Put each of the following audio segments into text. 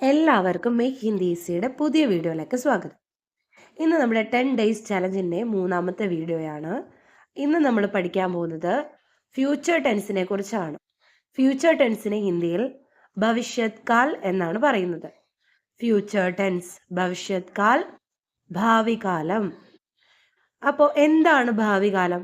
എല്ലാവർക്കും മേക്ക് ഹിന്ദി ഈസിയുടെ പുതിയ വീഡിയോയിലേക്ക് സ്വാഗതം. ഇന്ന് നമ്മുടെ ടെൻ ഡേയ്സ് ചലഞ്ചിന്റെ മൂന്നാമത്തെ വീഡിയോയാണ്. ഇന്ന് നമ്മൾ പഠിക്കാൻ പോകുന്നത് ഫ്യൂച്ചർ ടെൻസിനെ കുറിച്ചാണ്. ഫ്യൂച്ചർ ടെൻസിനെ ഹിന്ദിയിൽ ഭവിഷ്യത് കാൽ എന്നാണ് പറയുന്നത്. ഫ്യൂച്ചർ ടെൻസ് ഭവിഷ്യത് കാൽ ഭാവി കാലം. അപ്പോൾ എന്താണ് ഭാവി കാലം?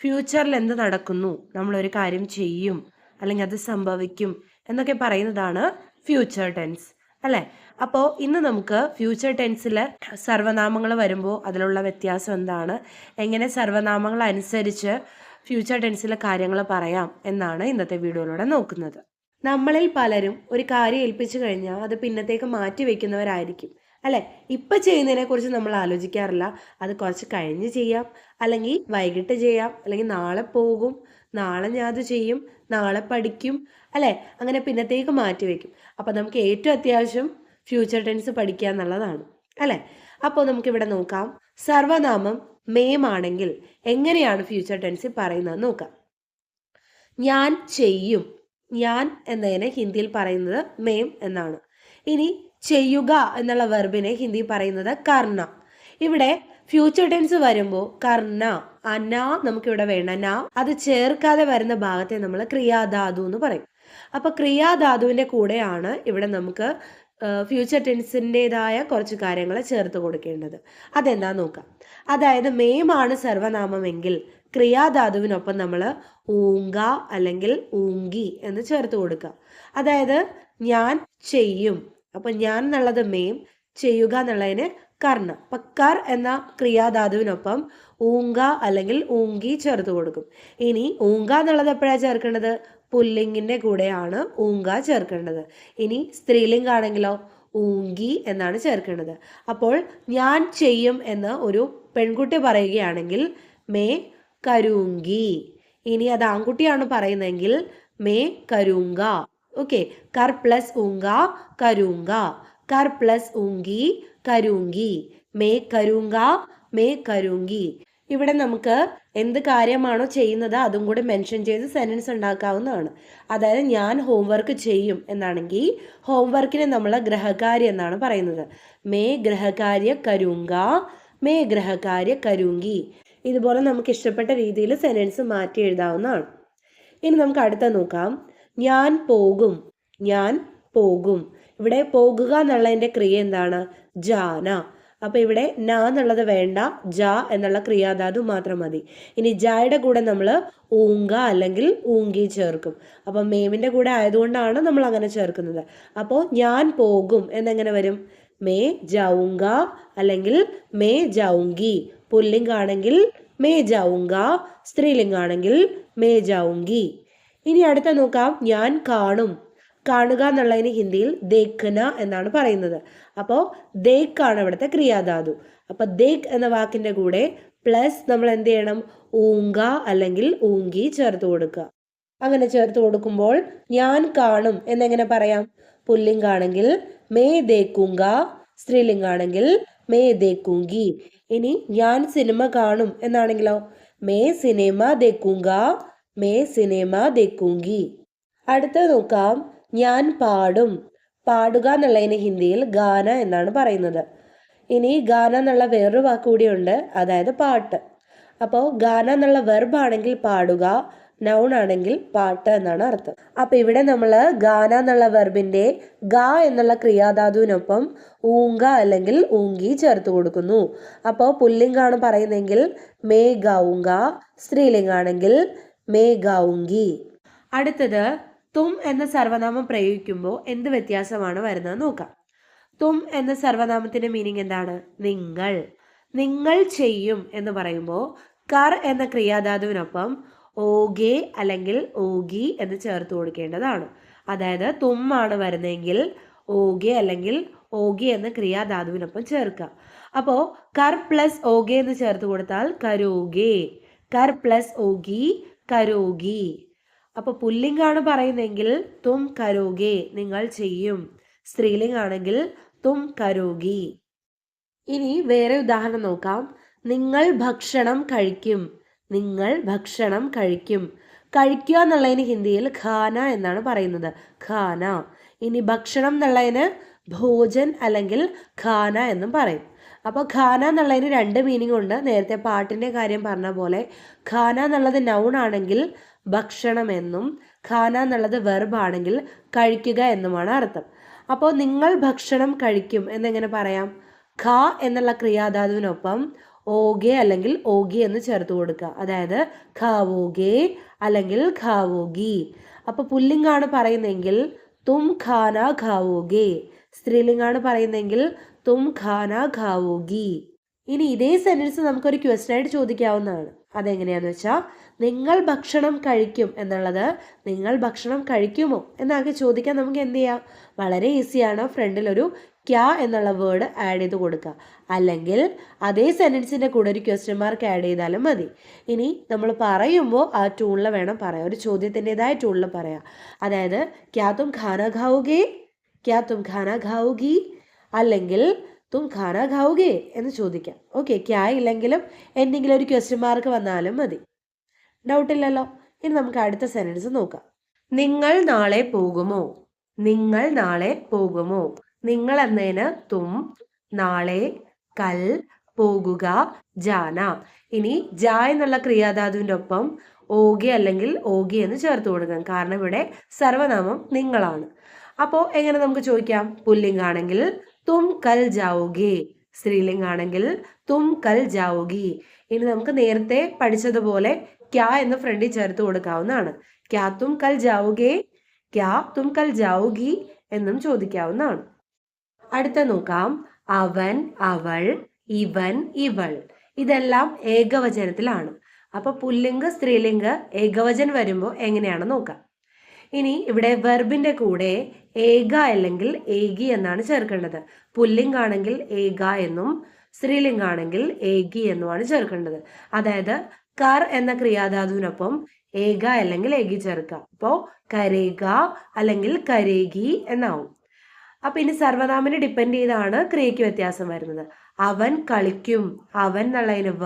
ഫ്യൂച്ചറിൽ എന്ത് നടക്കുന്നു? നമ്മളൊരു കാര്യം ചെയ്യും അല്ലെങ്കിൽ അത് സംഭവിക്കും എന്നൊക്കെ പറയുന്നതാണ് ഫ്യൂച്ചർ ടെൻസ്. അല്ലേ? അപ്പോൾ ഇന്ന് നമുക്ക് ഫ്യൂച്ചർ ടെൻസിൽ സർവനാമങ്ങൾ വരുമ്പോൾ അതിലുള്ള വ്യത്യാസം എന്താണ്? എങ്ങനെ സർവനാമങ്ങൾ അനുസരിച്ച് ഫ്യൂച്ചർ ടെൻസിലെ കാര്യങ്ങൾ പറയാം എന്നാണ് ഇന്നത്തെ വീഡിയോയിലൂടെ നോക്കുന്നത്. നമ്മളിൽ പലരും ഒരു കാര്യം ഏൽപ്പിച്ചു കഴിഞ്ഞാൽ അത് പിന്നത്തേക്ക് മാറ്റി വെക്കുന്നവരായിരിക്കും. അല്ലെ? ഇപ്പൊ ചെയ്യുന്നതിനെ കുറിച്ച് നമ്മൾ ആലോചിക്കാറില്ല. അത് കുറച്ച് കഴിഞ്ഞ് ചെയ്യാം. അല്ലെങ്കിൽ വൈകിട്ട് ചെയ്യാം. അല്ലെങ്കിൽ നാളെ പോകും. നാളെ ഞാൻ അത് ചെയ്യും നാളെ പഠിക്കും അല്ലേ? അങ്ങനെ പിന്നത്തേക്ക് മാറ്റി വയ്ക്കും അപ്പോൾ നമുക്ക് ഏറ്റവും അത്യാവശ്യം ഫ്യൂച്ചർ ടെൻസ് പഠിക്കുക എന്നുള്ളതാണ് അല്ലെ? അപ്പോൾ നമുക്കിവിടെ നോക്കാം. സർവനാമം മേം ആണെങ്കിൽ എങ്ങനെയാണ് ഫ്യൂച്ചർ ടെൻസിൽ പറയുന്നത് നോക്കാം. ഞാൻ ചെയ്യും. ഞാൻ എന്നതിനെ ഹിന്ദിയിൽ പറയുന്നത് മേം എന്നാണ്. ഇനി ചെയ്യുക എന്നുള്ള വെർബിനെ ഹിന്ദി പറയുന്നത് കർണ. ഇവിടെ ഫ്യൂച്ചർ ടെൻസ് വരുമ്പോൾ കർണ. നമുക്ക് നമുക്കിവിടെ വേണ്ട. ന അത് ചേർക്കാതെ വരുന്ന ഭാഗത്തെ നമ്മൾ ക്രിയാധാതു എന്ന് പറയും. അപ്പൊ ക്രിയാധാതുവിന്റെ കൂടെയാണ് ഇവിടെ നമുക്ക് ഫ്യൂച്ചർ ടെൻസിന്റെതായ കുറച്ച് കാര്യങ്ങൾ ചേർത്ത് കൊടുക്കേണ്ടത്. അതെന്താ നോക്കാം. അതായത് മേമാണ് സർവനാമമെങ്കിൽ ക്രിയാധാതുവിനൊപ്പം നമ്മൾ ഊങ്ക അല്ലെങ്കിൽ ഊങ്കി എന്ന് ചേർത്ത് കൊടുക്കുക. അതായത് ഞാൻ ചെയ്യും. അപ്പൊ ഞാൻ എന്നുള്ളത് മേം ചെയ്യുക എന്നുള്ളതിന് കർണ. അപ്പൊ കർ എന്ന ക്രിയാധാതുവിനൊപ്പം ഊങ്ക അല്ലെങ്കിൽ ഊങ്കി ചേർത്ത് കൊടുക്കും. ഇനി ഊങ്ക എന്നുള്ളത് എപ്പോഴാണ് ചേർക്കേണ്ടത്? പുല്ലിംഗിന്റെ കൂടെയാണ് ഊങ്ക ചേർക്കേണ്ടത്. ഇനി സ്ത്രീലിംഗാണെങ്കിലോ ഊങ്കി എന്നാണ് ചേർക്കേണ്ടത്. അപ്പോൾ ഞാൻ ചെയ്യും എന്ന് ഒരു പെൺകുട്ടി പറയുകയാണെങ്കിൽ മേ കരൂങ്കി. ഇനി അത് ആൺകുട്ടിയാണ് പറയുന്നതെങ്കിൽ മേ കരൂങ്ക. ഓക്കെ. കർ പ്ലസ് ഊങ്ക കരൂങ്ക. കർ പ്ലസ് ഊങ്കി കരൂങ്കി. മേ കരൂങ്ക മേ കരൂങ്കി. ഇവിടെ നമുക്ക് എന്ത് കാര്യമാണോ ചെയ്യുന്നത് അതും കൂടി മെൻഷൻ ചെയ്ത് സെന്റൻസ് ഉണ്ടാക്കാവുന്നതാണ്. അതായത് ഞാൻ ഹോംവർക്ക് ചെയ്യും എന്നാണെങ്കിൽ ഹോംവർക്കിനെ നമ്മൾ ഗ്രഹകാര്യ എന്നാണ് പറയുന്നത്. മേ ഗ്രഹകാര്യ കരുങ്ക മേ ഗ്രഹകാര്യ കരുങ്കി. ഇതുപോലെ നമുക്ക് ഇഷ്ടപ്പെട്ട രീതിയിൽ സെന്റൻസ് മാറ്റി എഴുതാവുന്നതാണ്. ഇനി നമുക്ക് അടുത്ത നോക്കാം. ഞാൻ പോകും ഞാൻ പോകും. ഇവിടെ പോകുക എന്നുള്ളതിന്റെ ക്രിയ എന്താണ്? ജാന. അപ്പോൾ ഇവിടെ ന എന്നുള്ളത് വേണ്ട ജ എന്നുള്ള ക്രിയാധാതു മാത്രം മതി. ഇനി ജായുടെ കൂടെ നമ്മൾ ഊങ്ക അല്ലെങ്കിൽ ഊങ്കി ചേർക്കും. അപ്പം മേമിന്റെ കൂടെ ആയതുകൊണ്ടാണ് നമ്മൾ അങ്ങനെ ചേർക്കുന്നത്. അപ്പോൾ ഞാൻ പോകും എന്നെങ്ങനെ വരും? മേ ജൗങ്ക അല്ലെങ്കിൽ മേ ജൗങ്കി പുല്ലിംഗാണെങ്കിൽ മേ ജൗങ്ക സ്ത്രീലിംഗാണെങ്കിൽ മേ ജൗങ്കി ഇനി അടുത്ത നോക്കാം. ഞാൻ കാണും. കാണുക എന്നുള്ളതിന് ഹിന്ദിയിൽ ദേഖന എന്നാണ് പറയുന്നത്. അപ്പോൾ ദേക്കാണ് ഇവിടുത്തെ ക്രിയാധാതു. അപ്പോൾ ദേഖ് എന്ന വാക്കിന്റെ കൂടെ പ്ലസ് നമ്മൾ എന്ത് ചെയ്യണം? ഊങ്ക അല്ലെങ്കിൽ ഊങ്കി ചേർത്ത് കൊടുക്കുക. അങ്ങനെ ചേർത്ത് കൊടുക്കുമ്പോൾ ഞാൻ കാണും എന്നെങ്ങനെ പറയാം? പുല്ലിംഗാണെങ്കിൽ മേ ദേക്കുങ്ക സ്ത്രീലിംഗാണെങ്കിൽ മേ ദേക്കുങ്കി ഇനി ഞാൻ സിനിമ കാണും എന്നാണെങ്കിലോ? മേ സിനിമ ദേക്കുങ്ക മേ സിനിമ ദേക്കുങ്കി അടുത്ത നോക്കാം. ഞാൻ പാടും. പാടുക എന്നുള്ളതിന് ഹിന്ദിയിൽ ഗാന എന്നാണ് പറയുന്നത്. ഇനി ഗാന എന്നുള്ള വേറൊരു വാക്ക് കൂടിയുണ്ട് അതായത് പാട്ട്. അപ്പോൾ ഗാന എന്നുള്ള വെർബ് ആണെങ്കിൽ പാടുക നൗൺ ആണെങ്കിൽ പാട്ട് എന്നാണ് അർത്ഥം. അപ്പൊ ഇവിടെ നമ്മൾ ഗാന എന്നുള്ള വെർബിന്റെ ഗ എന്നുള്ള ക്രിയാധാതുവിനൊപ്പം ഊങ്ക അല്ലെങ്കിൽ ഊങ്കി ചേർത്ത് കൊടുക്കുന്നു. അപ്പോൾ പുല്ലിംഗാണ് പറയുന്നതെങ്കിൽ മേ ഗൗങ്ക സ്ത്രീലിംഗാണെങ്കിൽ മേ ഗൗങ്കി അടുത്തത് തും എന്ന സർവനാമം പ്രയോഗിക്കുമ്പോൾ എന്ത് വ്യത്യാസമാണ് വരുന്നത് നോക്കാം. തും എന്ന സർവനാമത്തിന്റെ മീനിങ് എന്താണ്? നിങ്ങൾ. നിങ്ങൾ ചെയ്യും എന്ന് പറയുമ്പോൾ കർ എന്ന ക്രിയാധാതുവിനൊപ്പം ഓഗെ അല്ലെങ്കിൽ ഓഗി എന്ന് ചേർത്ത് കൊടുക്കേണ്ടതാണ്. അതായത് ആണ് വരുന്നതെങ്കിൽ ഓഗെ അല്ലെങ്കിൽ ഓഗി എന്ന ക്രിയാധാതുവിനൊപ്പം ചേർക്കുക. അപ്പോൾ കർ പ്ലസ് ഓഗെ എന്ന് ചേർത്ത് കൊടുത്താൽ കരോഗേ കർ പ്ലസ് ഓഗി കരോഗി അപ്പോൾ പുല്ലിംഗാണ് പറയുന്നതെങ്കിൽ തും കരോഗേ നിങ്ങൾ ചെയ്യും. സ്ത്രീലിംഗാണെങ്കിൽ തും കരോഗി. ഇനി വേറെ ഉദാഹരണം നോക്കാം. നിങ്ങൾ ഭക്ഷണം കഴിക്കും. നിങ്ങൾ ഭക്ഷണം കഴിക്കും. കഴിക്കുക എന്നുള്ളതിന് ഹിന്ദിയിൽ ഖാന എന്നാണ് പറയുന്നത്. ഖാന. ഇനി ഭക്ഷണം എന്നുള്ളതിന് ഭോജൻ അല്ലെങ്കിൽ ഖാന എന്നും പറയും. അപ്പോൾ ഖാന എന്നുള്ളതിന് രണ്ട് മീനിങ് ഉണ്ട്. നേരത്തെ പാട്ടിന്റെ കാര്യം പറഞ്ഞ പോലെ ഖാന എന്നുള്ളത് നൗൺ ആണെങ്കിൽ ഭക്ഷണം എന്നും ഖാന എന്നുള്ളത് വെർബ് ആണെങ്കിൽ കഴിക്കുക എന്നുമാണ് അർത്ഥം. അപ്പോൾ നിങ്ങൾ ഭക്ഷണം കഴിക്കും എന്നെങ്ങനെ പറയാം? ഖ എന്നുള്ള ക്രിയാധാതുവിനൊപ്പം ഓകെ അല്ലെങ്കിൽ ഓഗി എന്ന് ചേർത്ത് കൊടുക്കുക. അതായത് ഖാവോഗെ അല്ലെങ്കിൽ ഖാവോഗി അപ്പോൾ പുല്ലിംഗാണ് പറയുന്നതെങ്കിൽ തും ഖാന ഖാവോഗെ സ്ത്രീലിംഗാണ് പറയുന്നതെങ്കിൽ തും ഖാന ഖാവോഗി ഇനി ഇതേ സെന്റൻസ് നമുക്കൊരു ക്വസ്റ്റൻ ആയിട്ട് ചോദിക്കാവുന്നതാണ്. അതെങ്ങനെയാന്ന് വെച്ചാൽ നിങ്ങൾ ഭക്ഷണം കഴിക്കും എന്നുള്ളത് നിങ്ങൾ ഭക്ഷണം കഴിക്കുമോ? എന്നൊക്കെ ചോദിക്കാൻ നമുക്ക് എന്ത് ചെയ്യാം? വളരെ ഈസിയാണ് ഫ്രണ്ടിൽ ഒരു ക്യാ എന്നുള്ള വേർഡ് ആഡ് ചെയ്ത് കൊടുക്കുക. അല്ലെങ്കിൽ അതേ സെന്റൻസിന്റെ കൂടെ ഒരു ക്വസ്റ്റ്യൻ മാർക്ക് ആഡ് ചെയ്താലും മതി. ഇനി നമ്മൾ പറയുമ്പോൾ ആ ടൂണിൽ വേണം പറയാം. ഒരു ചോദ്യത്തിന്റെതായ ടൂണിൽ പറയാം. അതായത് ക്യാ തും ഖാന ഖാവുകേ ക്യാ തും ഖാന ഖാവുകി അല്ലെങ്കിൽ തും ഖാന ഖാവുകേ എന്ന് ചോദിക്കാം. ഓക്കെ ക്യാ ഇല്ലെങ്കിലും എന്തെങ്കിലും ഒരു ക്വസ്റ്റ്യൻ മാർക്ക് വന്നാലും മതി. ഡൗട്ടില്ലല്ലോ ഇനി നമുക്ക് അടുത്ത സെന്റൻസ് നോക്കാം. നിങ്ങൾ നാളെ പോകുമോ? നിങ്ങൾ നാളെ പോകുമോ? നിങ്ങൾ എന്നതിന് തും നാളെ കൽ പോകുക ജാന. ഇനി ജ എന്നുള്ള ക്രിയാധാതുവിന്റെ ഒപ്പം ഓകെ അല്ലെങ്കിൽ ഓകെ എന്ന് ചേർത്ത് കൊടുക്കാം. കാരണം ഇവിടെ സർവനാമം നിങ്ങളാണ്. അപ്പോൾ എങ്ങനെ നമുക്ക് ചോദിക്കാം? പുല്ലിംഗാണെങ്കിൽ തും കൽ ജാവുകി. സ്ത്രീലിംഗാണെങ്കിൽ തും കൽ ജാവുകി. ഇനി നമുക്ക് നേരത്തെ പഠിച്ചതുപോലെ ക്യാ എന്ന് ഫ്രണ്ടിൽ ചേർത്ത് കൊടുക്കാവുന്നതാണ്. ക്യാ തും കൽ ജാവുകേ ക്യാ തും കൽ ജാവുകി എന്നും ചോദിക്കാവുന്നതാണ്. അടുത്ത നോക്കാം. അവൻ അവൾ ഇവൻ ഇവൾ. ഇതെല്ലാം ഏകവചനത്തിലാണ്. അപ്പൊ പുല്ലിംഗ സ്ത്രീലിംഗ ഏകവചൻ വരുമ്പോൾ എങ്ങനെയാണ് നോക്കാം? ഇനി ഇവിടെ വെർബിന്റെ കൂടെ ഏക അല്ലെങ്കിൽ ഏകി എന്നാണ് ചേർക്കേണ്ടത്. പുല്ലിംഗാണെങ്കിൽ ഏക എന്നും സ്ത്രീലിംഗാണെങ്കിൽ ഏകി എന്നുമാണ് ചേർക്കേണ്ടത്. അതായത് കർ എന്ന ക്രിയാധാതുവിനൊപ്പം ഏക അല്ലെങ്കിൽ ഏകി ചേർക്കുക അപ്പോൾ കരേക അല്ലെങ്കിൽ കരേകി എന്നാവും. അപ്പൊ ഇനി സർവനാമിനെ ഡിപ്പെൻഡ് ചെയ്താണ് ക്രിയയ്ക്ക് വ്യത്യാസം വരുന്നത്. അവൻ കളിക്കും. അവൻ എന്നുള്ളതിന് വ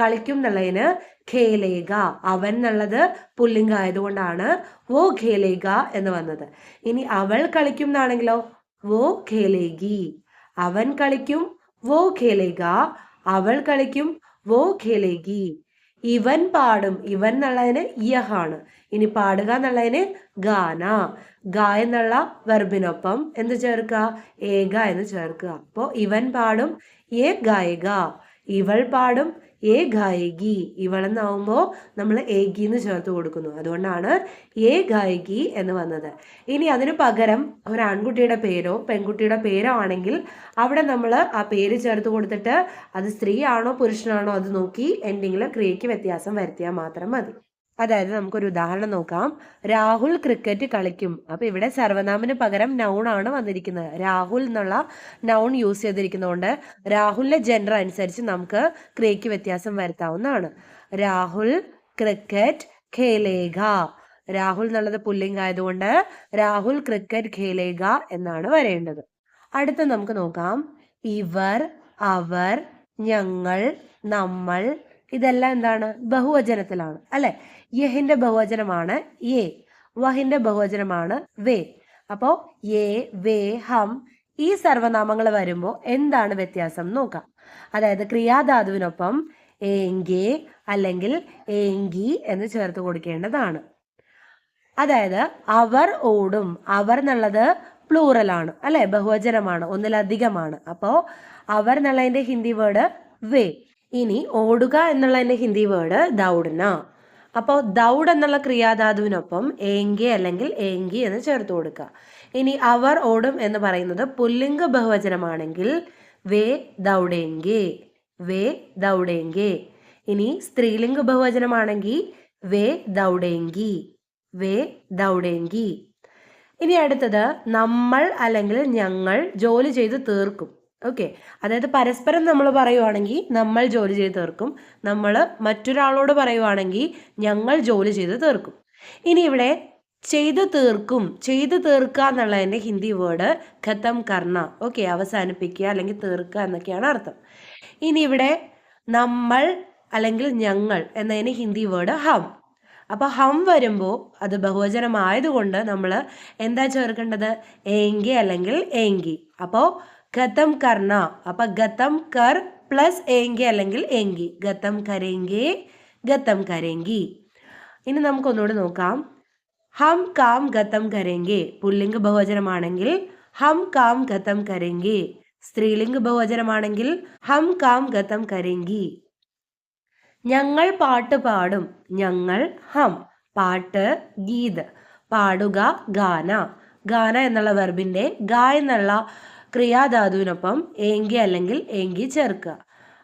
കളിക്കും എന്നുള്ളതിന് ഖേലേക അവൻ എന്നുള്ളത് പുല്ലിംഗ ആയതുകൊണ്ടാണ് വോ ഖേലേക എന്ന് വന്നത്. ഇനി അവൾ കളിക്കും എന്നാണെങ്കിലോ? വോ ഖേലേഗി. അവൻ കളിക്കും. വോ ഖേലേക അവൾ കളിക്കും. വോ ഖേലേഗി. ഇവൻ പാടും. ഇവൻ എന്നുള്ളതിന് യഹാണ് ഇനി പാടുക എന്നുള്ളതിന് ഗാന ഗ എന്നുള്ള വെർബിനൊപ്പം എന്ത് ചേർക്കുക? ഏക എന്ന് ചേർക്കുക. അപ്പോൾ ഇവൻ പാടും ഏ ഗായിക. ഇവൾ പാടും ഏ ഗായകി ഇവളെന്നാവുമ്പോൾ നമ്മൾ ഏകി എന്ന് ചേർത്ത് കൊടുക്കുന്നു. അതുകൊണ്ടാണ് ഏ ഗായകി എന്ന് വന്നത്. ഇനി അതിന് പകരം ഒരു ആൺകുട്ടിയുടെ പേരോ പെൺകുട്ടിയുടെ പേരോ ആണെങ്കിൽ അവിടെ നമ്മൾ ആ പേര് ചേർത്ത് കൊടുത്തിട്ട് അത് സ്ത്രീ ആണോ പുരുഷനാണോ അത് നോക്കി എന്തെങ്കിലും ക്രിയയ്ക്ക് വ്യത്യാസം വരുത്തിയാൽ മാത്രം മതി. അതായത് നമുക്കൊരു ഉദാഹരണം നോക്കാം. രാഹുൽ ക്രിക്കറ്റ് കളിക്കും. അപ്പൊ ഇവിടെ സർവനാമിന് പകരം നൗൺ ആണ് വന്നിരിക്കുന്നത്. രാഹുൽ എന്നുള്ള നൗൺ യൂസ് ചെയ്തിരിക്കുന്നതുകൊണ്ട് രാഹുലിന്റെ ജെൻഡർ അനുസരിച്ച് നമുക്ക് ക്രിയയ്ക്ക് വ്യത്യാസം വരുത്താവുന്നതാണ്. രാഹുൽ ക്രിക്കറ്റ് ഖേലേഗ രാഹുൽ എന്നുള്ളത് പുല്ലിംഗ് ആയതുകൊണ്ട് രാഹുൽ ക്രിക്കറ്റ് ഖേലേഗ എന്നാണ് വരേണ്ടത്. അടുത്ത നമുക്ക് നോക്കാം. ഇവർ അവർ ഞങ്ങൾ നമ്മൾ ഇതെല്ലാം എന്താണ്? ബഹുവചനത്തിലാണ്. അല്ലെ? യഹിന്റെ ബഹുവചനമാണ് യേ. വഹിന്റെ ബഹുവചനമാണ് വേ. അപ്പോൾ യേ വേ ഹം ഈ സർവനാമങ്ങൾ വരുമ്പോൾ എന്താണ് വ്യത്യാസം നോക്കാം. അതായത് ക്രിയാധാതുവിനൊപ്പം ഏങ്കെ അല്ലെങ്കിൽ ഏങ്കി എന്ന് ചേർത്ത് കൊടുക്കേണ്ടതാണ്. അതായത് അവർ ഓടും. അവർ എന്നുള്ളത് പ്ലൂറലാണ് അല്ലെ? ബഹുവചനമാണ്. ഒന്നിലധികമാണ്. അപ്പോൾ അവർ എന്നുള്ളതിന്റെ ഹിന്ദി വേർഡ് വേ. ഇനി ഓടുക എന്നുള്ളതിന്റെ ഹിന്ദി വേർഡ് ദൗഡന. അപ്പോൾ ദൗഡ് എന്നുള്ള ക്രിയാധാതുവിനൊപ്പം ഏങ്കി അല്ലെങ്കിൽ ഏങ്കി എന്ന് ചേർത്ത് കൊടുക്കുക. ഇനി അവർ ഓടും എന്ന് പറയുന്നത് പുല്ലിംഗ ബഹുവചനമാണെങ്കിൽ വേ ദൗഡേങ്കി വേ ദൗഡേങ്കി ഇനി സ്ത്രീലിംഗ ബഹുവചനമാണെങ്കിൽ വേ ദൗഡേങ്കി വേ ദൗഡേങ്കി ഇനി അടുത്തത് നമ്മൾ അല്ലെങ്കിൽ ഞങ്ങൾ ജോലി ചെയ്ത് തീർക്കും. ഓക്കെ അതായത് പരസ്പരം നമ്മൾ പറയുവാണെങ്കിൽ നമ്മൾ ജോലി ചെയ്ത് തീർക്കും. നമ്മൾ മറ്റൊരാളോട് പറയുവാണെങ്കിൽ ഞങ്ങൾ ജോലി ചെയ്ത് തീർക്കും. ഇനി ഇവിടെ ചെയ്ത് തീർക്കും. ചെയ്ത് തീർക്കുക എന്നുള്ളതിന്റെ ഹിന്ദി വേർഡ് ഖത്തം കർണ. ഓക്കെ അവസാനിപ്പിക്കുക അല്ലെങ്കിൽ തീർക്കുക എന്നൊക്കെയാണ് അർത്ഥം. ഇനി ഇവിടെ നമ്മൾ അല്ലെങ്കിൽ ഞങ്ങൾ എന്നതിന് ഹിന്ദി വേർഡ് ഹം. അപ്പോൾ ഹം വരുമ്പോൾ അത് ബഹുവചനമായതുകൊണ്ട് നമ്മൾ എന്താ ചേർക്കേണ്ടത്? ഏങ്കി അല്ലെങ്കിൽ ഏങ്കി. അപ്പോൾ ഗതം കർണ. അപ്പൊ ഗതം കർ പ്ലസ് എങ്കി അല്ലെങ്കിൽ എങ്കി ഗതം കരേങ്കി ഗതം കരേങ്കി. ഇനി നമുക്കൊന്നുകൂടി നോക്കാം. ഹം കാം ഗതം കരേങ്കി. പുല്ലിംഗ ബഹുവചനമാണെങ്കിൽ ഹം കാം ഗതം കരേങ്കി. സ്ത്രീലിംഗ ബഹുവചനമാണെങ്കിൽ ഹം കാം ഗതം കരേങ്കി. ഞങ്ങൾ പാട്ട് പാടും. ഞങ്ങൾ ഹം. പാട്ട് ഗീത്. പാടുക ഗാന. ഗാന എന്നുള്ള വെർബിന്റെ ഗ എന്നുള്ള ക്രിയാധാതുവിനൊപ്പം ഏങ്കി അല്ലെങ്കിൽ ഏങ്കി ചേർക്കുക.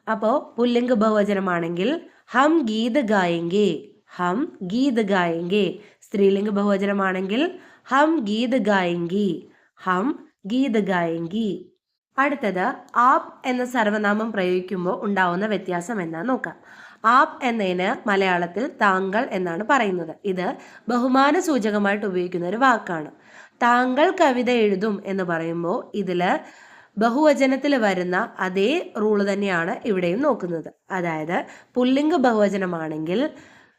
അപ്പോൾ പുല്ലിംഗ ബഹുവചനമാണെങ്കിൽ ഹം ഗീത ഗായെങ്കി ഹം ഗീത ഗായെങ്കി. സ്ത്രീലിംഗ ബഹുവചനമാണെങ്കിൽ ഹം ഗീത ഗായെങ്കി ഹം ഗീത ഗായെങ്കി. അടുത്തത് ആപ് എന്ന സർവനാമം പ്രയോഗിക്കുമ്പോൾ ഉണ്ടാവുന്ന വ്യത്യാസം എന്താന്ന് നോക്കാം. ആപ് എന്നതിന് മലയാളത്തിൽ താങ്കൾ എന്നാണ് പറയുന്നത്. ഇത് ബഹുമാന സൂചകമായിട്ട് ഉപയോഗിക്കുന്ന ഒരു വാക്കാണ്. താങ്കൾ കവിത എഴുതും എന്ന് പറയുമ്പോൾ ഇതിൽ ബഹുവചനത്തിൽ വരുന്ന അതേ റൂൾ തന്നെയാണ് ഇവിടെയും നോക്കുന്നത്. അതായത് പുല്ലിംഗ ബഹുവചനമാണെങ്കിൽ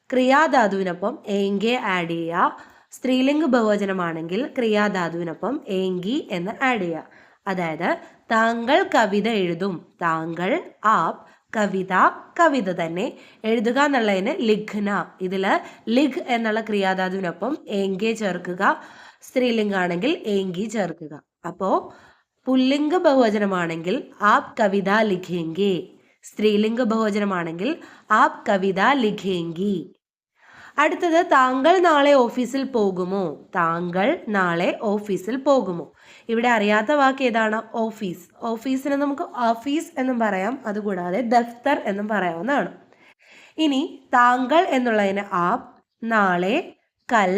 ക്രിയാധാതുവിനൊപ്പം ഏങ്കെ ആഡ് ചെയ്യുക സ്ത്രീലിംഗ ബഹുവചനമാണെങ്കിൽ ക്രിയാധാതുവിനൊപ്പം ഏങ്കി എന്ന് ആഡ് ചെയ്യുക. അതായത് താങ്കൾ കവിത എഴുതും താങ്കൾ ആപ് കവിത കവിത തന്നെ എഴുതുക എന്നുള്ളതിന് ലിഖ്ന ഇതിൽ ലിഖ് എന്നുള്ള ക്രിയാധാതുവിനൊപ്പം ഏങ്കെ ചേർക്കുക സ്ത്രീലിംഗാണെങ്കിൽ ഏങ്കി ചേർക്കുക. അപ്പോ പുല്ലിംഗ ബഹുവചനമാണെങ്കിൽ ആപ് കവിത ലിഖേങ്കി. സ്ത്രീലിംഗ ബഹുവചനമാണെങ്കിൽ ആപ് കവിത ലിഖേങ്കി. അടുത്തത് താങ്കൾ നാളെ ഓഫീസിൽ പോകുമോ? താങ്കൾ നാളെ ഓഫീസിൽ പോകുമോ? ഇവിടെ അറിയാത്ത വാക്ക് ഏതാണ്? ഓഫീസ്. ഓഫീസിന് നമുക്ക് ഓഫീസ് എന്നും പറയാം. അതുകൂടാതെ ദഫ്തർ എന്നും പറയാവുന്നതാണ്. ഇനി താങ്കൾ എന്നുള്ളതിന് ആപ് നാളെ കൽ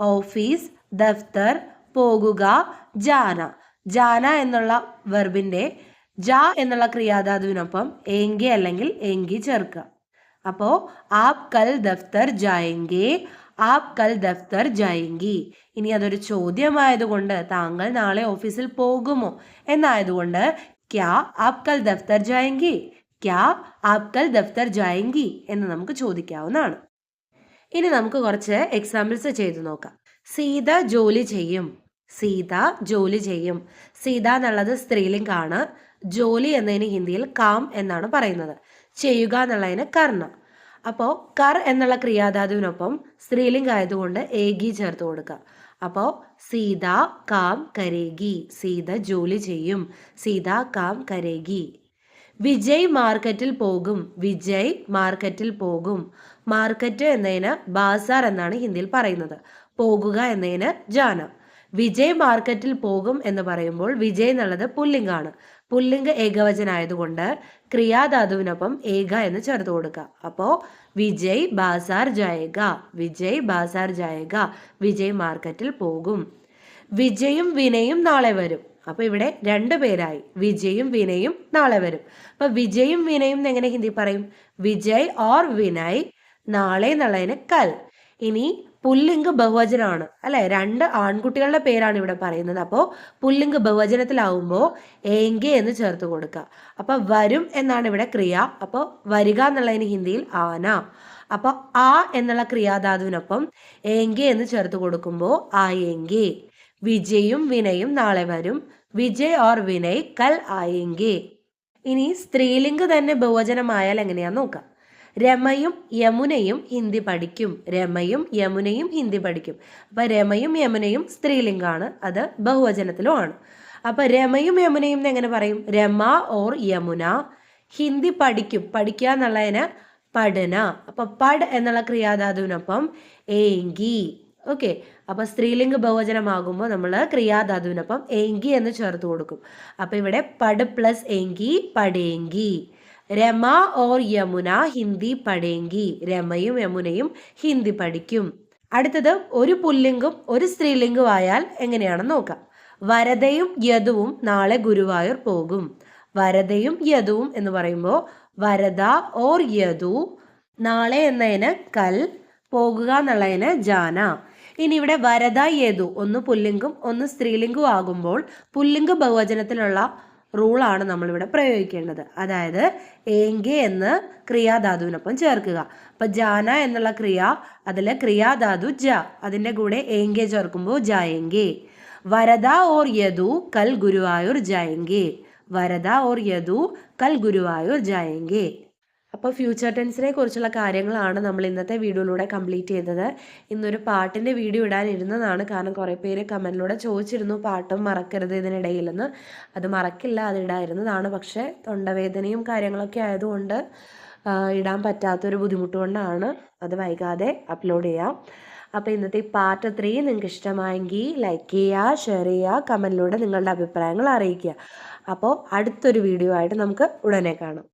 ഓഫീസ് ദഫ്തർ പോകുക ജാന. ജാന എന്നുള്ള വെർബിന്റെ ജ എന്നുള്ള ക്രിയാധാതുവിനൊപ്പം ഏങ്കി അല്ലെങ്കിൽ എങ്കി ചേർക്കുക. അപ്പോൾ ആപ് കൽ ദഫ്തർ ജായെങ്കി ആപ് കൽ ദഫ്തർ ജായെങ്കി. ഇനി അതൊരു ചോദ്യമായതുകൊണ്ട് താങ്കൾ നാളെ ഓഫീസിൽ പോകുമോ? എന്നായതുകൊണ്ട് ക്യാ ആപ് കൽ ദഫ്തർ ജായെങ്കി? ക്യാ ആപ് കൽ ദഫ്തർ ജായെങ്കി എന്ന് നമുക്ക് ചോദിക്കാവുന്നതാണ്. ഇനി നമുക്ക് കുറച്ച് എക്സാമ്പിൾസ് ചെയ്തു നോക്കാം. സീത ജോലി ചെയ്യും. സീത ജോലി ചെയ്യും. സീത എന്നുള്ളത് സ്ത്രീലിംഗാണ്. ജോലി എന്നതിന് ഹിന്ദിയിൽ കാം എന്നാണ് പറയുന്നത്. ചെയ്യുക എന്നുള്ളതിന് കർണ. അപ്പോൾ കർ എന്നുള്ള ക്രിയാധാതുവിനൊപ്പം സ്ത്രീലിംഗ ആയതുകൊണ്ട് ഏകി ചേർത്ത് കൊടുക്കുക അപ്പോൾ സീത കാം കരേഗി. സീത ജോലി ചെയ്യും. സീത കാം കരേഗി. വിജയ് മാർക്കറ്റിൽ പോകും. വിജയ് മാർക്കറ്റിൽ പോകും. മാർക്കറ്റ് എന്നതിന് ബാസാർ എന്നാണ് ഹിന്ദിയിൽ പറയുന്നത്. പോകുക എന്നതിന് ജാന. വിജയ് മാർക്കറ്റിൽ പോകും എന്ന് പറയുമ്പോൾ വിജയ് എന്നുള്ളത് പുല്ലിംഗാണ്. പുല്ലിംഗ ഏകവചനായതുകൊണ്ട് ക്രിയാധാതുവിനൊപ്പം ഏക എന്ന് ചേർത്ത് കൊടുക്കുക. അപ്പോൾ വിജയ് ബാസാർ ജായക വിജയ് ബാസാർ ജായക വിജയ് മാർക്കറ്റിൽ പോകും. വിജയും വിനയും നാളെ വരും. അപ്പൊ ഇവിടെ രണ്ടു പേരായി. വിജയും വിനയും നാളെ വരും. അപ്പൊ വിജയും വിനയും എങ്ങനെ ഹിന്ദി പറയും? വിജയ് ഓർ വിനയ് നാളെ എന്നുള്ളതിന് കൽ. ഇനി പുല്ലിംഗ ബഹുവചനമാണ്. അല്ലെ? രണ്ട് ആൺകുട്ടികളുടെ പേരാണ് ഇവിടെ പറയുന്നത്. അപ്പോൾ പുല്ലിംഗ് ബഹുവചനത്തിലാവുമ്പോൾ ഏങ്കെ എന്ന് ചേർത്ത് കൊടുക്കുക. അപ്പൊ വരും എന്നാണ് ഇവിടെ ക്രിയ. അപ്പോൾ വരിക എന്നുള്ളതിന് ഹിന്ദിയിൽ ആന. അപ്പോൾ ആ എന്നുള്ള ക്രിയാധാതുവിനൊപ്പം ഏങ്കെ എന്ന് ചേർത്ത് കൊടുക്കുമ്പോൾ ആയെങ്കെ വിജയും വിനയും നാളെ വരും. വിജയ് ഓർ വിനയ് കൽ ആയെങ്കെ ഇനി സ്ത്രീലിംഗ് തന്നെ ബഹുവചനമായാൽ എങ്ങനെയാന്ന് നോക്കാം. രമയും യമുനയും ഹിന്ദി പഠിക്കും. രമയും യമുനയും ഹിന്ദി പഠിക്കും. അപ്പൊ രമയും യമുനയും സ്ത്രീലിംഗാണ്. അത് ബഹുവചനത്തിലും ആണ്. അപ്പൊ രമയും യമുനയും എങ്ങനെ പറയും? രമ ഓർ യമുന. ഹിന്ദി പഠിക്കും. പഠിക്കുക എന്നുള്ളതിന് പഠന. അപ്പൊ പഡ് എന്നുള്ള ക്രിയാധാതുവിനൊപ്പം ഏങ്കി. ഓക്കെ. അപ്പൊ സ്ത്രീലിംഗ ബഹുവചനമാകുമ്പോൾ നമ്മൾ ക്രിയാധാതുവിനൊപ്പം ഏങ്കി എന്ന് ചേർത്ത് കൊടുക്കും. അപ്പൊ ഇവിടെ പഡ് പ്ലസ് എങ്കി പടേങ്കി. രമ ഓർ യമുന ഹിന്ദി പഠേങ്കി രമയും യമുനയും ഹിന്ദി പഠിക്കും. അടുത്തത് ഒരു പുല്ലിംഗും ഒരു സ്ത്രീലിംഗും ആയാൽ എങ്ങനെയാണെന്ന് നോക്കാം. വരതയും യദുവും നാളെ ഗുരുവായൂർ പോകും. വരതയും യദുവും എന്ന് പറയുമ്പോൾ വരദ ഓർ യദു നാളെ എന്നതിന് കൽ പോകുക എന്നുള്ളതിന് ജാന. ഇനി ഇവിടെ വരദ യദു ഒന്ന് പുല്ലിംഗും ഒന്ന് സ്ത്രീലിംഗും ആകുമ്പോൾ പുല്ലിംഗ ബഹുവചനത്തിലുള്ള റൂളാണ് നമ്മളിവിടെ പ്രയോഗിക്കേണ്ടത്. അതായത് ഏങ്കെ എന്ന് ക്രിയാധാതുവിനൊപ്പം ചേർക്കുക. അപ്പൊ ജാന എന്നുള്ള ക്രിയ അതിലെ ക്രിയാധാതു ജ അതിന്റെ കൂടെ ഏങ്കെ ചേർക്കുമ്പോൾ ജായെങ്കെ. വരദ ഓർ യദു കൽ ഗുരുവായൂർ ജായെങ്കെ. വരദ ഓർ യദു കൽ ഗുരുവായൂർ ജായെങ്കെ. അപ്പോൾ ഫ്യൂച്ചർ ടെൻസിനെ കുറിച്ചുള്ള കാര്യങ്ങളാണ് നമ്മൾ ഇന്നത്തെ വീഡിയോയിലൂടെ കംപ്ലീറ്റ് ചെയ്തത്. ഇന്നൊരു പാട്ടിന്റെ വീഡിയോ ഇടാനിരുന്നതാണ്. കാരണം കുറേ പേര് കമന്റിലൂടെ ചോദിച്ചിരുന്നു പാട്ടും മറക്കരുത് ഇതിനിടയിലെന്ന്. അത് മറക്കില്ല അത് ഇടായിരുന്നതാണ് പക്ഷേ തൊണ്ടവേദനയും കാര്യങ്ങളൊക്കെ ആയതുകൊണ്ട് ഇടാൻ പറ്റാത്തൊരു ബുദ്ധിമുട്ട് കൊണ്ടാണ് അത് വൈകാതെ അപ്ലോഡ് ചെയ്യാം. അപ്പോൾ ഇന്നത്തെ പാർട്ട് ത്രീ നിങ്ങൾക്ക് ഇഷ്ടമായെങ്കിൽ ലൈക്ക് ചെയ്യുക ഷെയർ ചെയ്യുക കമന്റിലൂടെ നിങ്ങളുടെ അഭിപ്രായങ്ങൾ അറിയിക്കുക. അപ്പോൾ അടുത്തൊരു വീഡിയോ ആയിട്ട് നമുക്ക് ഉടനെ കാണാം.